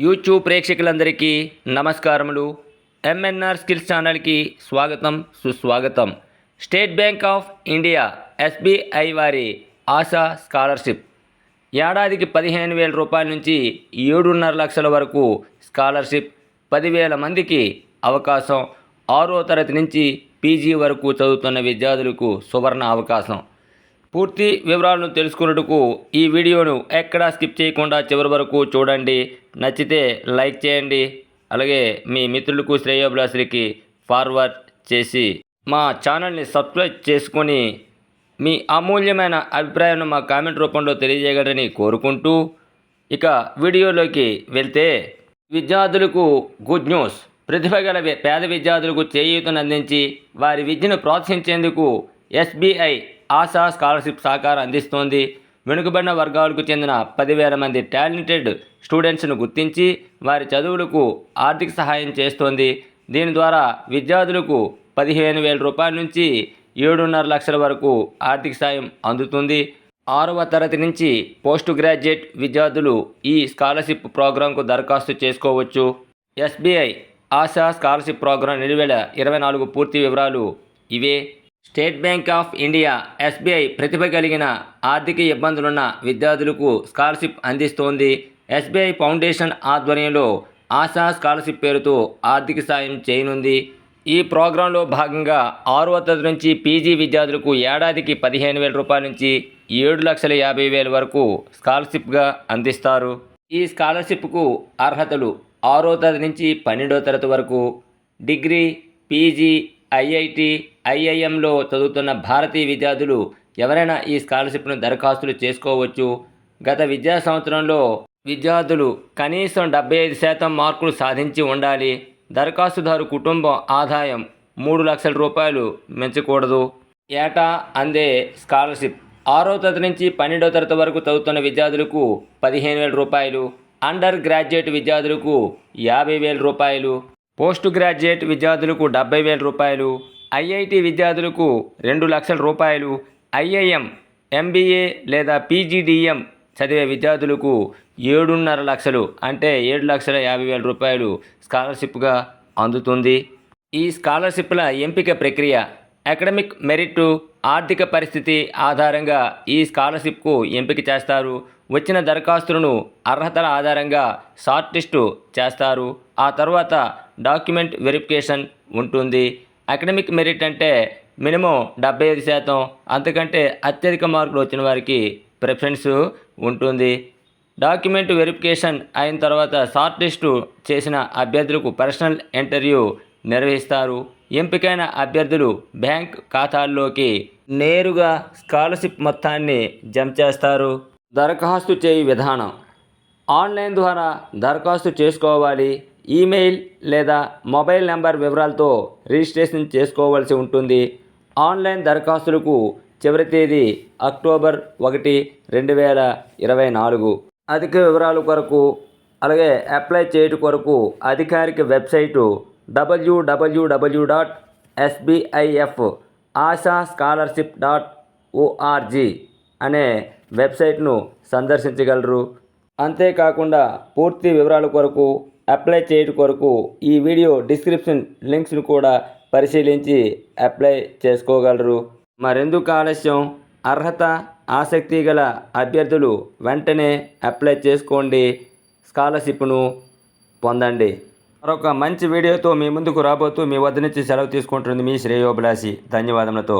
YouTube ప్రేక్షకులందరికీ నమస్కారములు. MNR skills ఛానల్కి స్వాగతం సుస్వాగతం. State Bank of India SBI వారి ఆశా స్కాలర్షిప్. ఏడాదికి పదిహేను వేల రూపాయల నుంచి ఏడున్నర లక్షల వరకు స్కాలర్షిప్. పదివేల మందికి అవకాశం. ఆరో తరగతి నుంచి పీజీ వరకు చదువుతున్న విద్యార్థులకు సువర్ణ అవకాశం. పూర్తి వివరాలను తెలుసుకున్నట్టుకు ఈ వీడియోను ఎక్కడా స్కిప్ చేయకుండా చివరి వరకు చూడండి. నచ్చితే లైక్ చేయండి. అలాగే మీ మిత్రులకు శ్రేయోభిలాషులకి ఫార్వర్డ్ చేసి మా ఛానల్ని సబ్స్క్రైబ్ చేసుకొని మీ అమూల్యమైన అభిప్రాయాన్ని మా కామెంట్ రూపంలో తెలియజేయగలని కోరుకుంటూ ఇక వీడియోలోకి వెళ్తే విద్యార్థులకు గుడ్ న్యూస్. ప్రతిభ గల పేద విద్యార్థులకు చేయూతను అందించి వారి విద్యను ప్రోత్సహించేందుకు ఎస్బీఐ ఆశా స్కాలర్షిప్ సహకారం అందిస్తోంది. వెనుకబడిన వర్గాలకు చెందిన పదివేల మంది టాలెంటెడ్ స్టూడెంట్స్ను గుర్తించి వారి చదువులకు ఆర్థిక సహాయం చేస్తోంది. దీని ద్వారా విద్యార్థులకు పదిహేను వేల రూపాయల నుంచి ఏడున్నర లక్షల వరకు ఆర్థిక సాయం అందుతుంది. ఆరవ తరగతి నుంచి పోస్ట్ గ్రాడ్యుయేట్ విద్యార్థులు ఈ స్కాలర్షిప్ ప్రోగ్రాంకు దరఖాస్తు చేసుకోవచ్చు. ఎస్బీఐ ఆశా స్కాలర్షిప్ ప్రోగ్రాం రెండు వేల ఇరవై నాలుగు పూర్తి వివరాలు ఇవే. State Bank of India SBI ప్రతిభ కలిగిన ఆర్థిక ఇబ్బందులున్న విద్యార్థులకు స్కాలర్షిప్ అందిస్తోంది. ఎస్బీఐ ఫౌండేషన్ ఆధ్వర్యంలో ఆశా స్కాలర్షిప్ పేరుతో ఆర్థిక సాయం చేయనుంది. ఈ ప్రోగ్రాంలో భాగంగా ఆరవ తరగతి నుంచి పీజీ విద్యార్థులకు ఏడాదికి పదిహేను వేల రూపాయల నుంచి ఏడు లక్షల యాభై వేల వరకు స్కాలర్షిప్గా అందిస్తారు. ఈ స్కాలర్షిప్కు అర్హతలు ఆరో తరగతి నుంచి పన్నెండో తరగతి వరకు డిగ్రీ పీజీ ఐఐటి ఐఐఎంలో చదువుతున్న భారతీయ విద్యార్థులు ఎవరైనా ఈ స్కాలర్షిప్ను దరఖాస్తులు చేసుకోవచ్చు? గత విద్యా సంవత్సరంలో విద్యార్థులు కనీసం డెబ్బై ఐదు శాతం మార్కులు సాధించి ఉండాలి. దరఖాస్తుదారు కుటుంబం ఆదాయం మూడు లక్షల రూపాయలు మించకూడదు ఏటా అందే స్కాలర్షిప్. ఆరో తరగతి నుంచి పన్నెండో తరగతి వరకు చదువుతున్న విద్యార్థులకు పదిహేను వేల రూపాయలు. అండర్ గ్రాడ్యుయేట్ విద్యార్థులకు యాభై వేల రూపాయలు. పోస్ట్ గ్రాడ్యుయేట్ విద్యార్థులకు డెబ్బై వేల రూపాయలు ఐఐటి విద్యార్థులకు రెండు లక్షల రూపాయలు ఐఐఎం ఎంబీఏ లేదా పీజీడిఎం చదివే విద్యార్థులకు ఏడున్నర లక్షలు అంటే ఏడు లక్షల యాభై వేల రూపాయలు స్కాలర్షిప్గా అందుతుంది. ఈ స్కాలర్షిప్ల ఎంపిక ప్రక్రియ అకాడమిక్ మెరిట్ ఆర్థిక పరిస్థితి ఆధారంగా ఈ స్కాలర్షిప్కు ఎంపిక చేస్తారు. వచ్చిన దరఖాస్తులను అర్హతల ఆధారంగా షార్ట్ లిస్టు చేస్తారు. ఆ తర్వాత డాక్యుమెంట్ వెరిఫికేషన్ ఉంటుంది. అకాడమిక్ మెరిట్ అంటే మినిమం డెబ్బై ఐదు శాతం అంతకంటే అత్యధిక మార్కులు వచ్చిన వారికి ప్రిఫరెన్స్ ఉంటుంది. డాక్యుమెంట్ వెరిఫికేషన్ అయిన తర్వాత షార్ట్ లిస్టు చేసిన అభ్యర్థులకు పర్సనల్ ఇంటర్వ్యూ నిర్వహిస్తారు. ఎంపికైన అభ్యర్థులు బ్యాంక్ ఖాతాల్లోకి నేరుగా స్కాలర్షిప్ మొత్తాన్ని జమ చేస్తారు. దరఖాస్తు చేయు విధానం. ఆన్లైన్ ద్వారా దరఖాస్తు చేసుకోవాలి. ఈమెయిల్ లేదా మొబైల్ నెంబర్ వివరాలతో రిజిస్ట్రేషన్ చేసుకోవాల్సి ఉంటుంది. ఆన్లైన్ దరఖాస్తులకు చివరి తేదీ అక్టోబర్ ఒకటి రెండు వేల ఇరవై నాలుగు. అధిక వివరాల కొరకు అలాగే అప్లై చేయటం కొరకు అధికారిక website WWW dot SBIF Asha scholarship dot ORG అనే వెబ్సైట్ను సందర్శించగలరు. అంతేకాకుండా పూర్తి వివరాల కొరకు అప్లై చేయటం కొరకు ఈ వీడియో డిస్క్రిప్షన్ లింక్స్ను కూడా పరిశీలించి అప్లై చేసుకోగలరు. మరెందుకు ఆలస్యం? అర్హత ఆసక్తి గల అభ్యర్థులు వెంటనే అప్లై చేసుకోండి. స్కాలర్షిప్ను పొందండి. మరొక మంచి వీడియోతో మీ ముందుకు రాబోతూ మీ వద్ద నుంచి సెలవు తీసుకుంటుంది మీ శ్రేయోభిలాషి. ధన్యవాదములతో.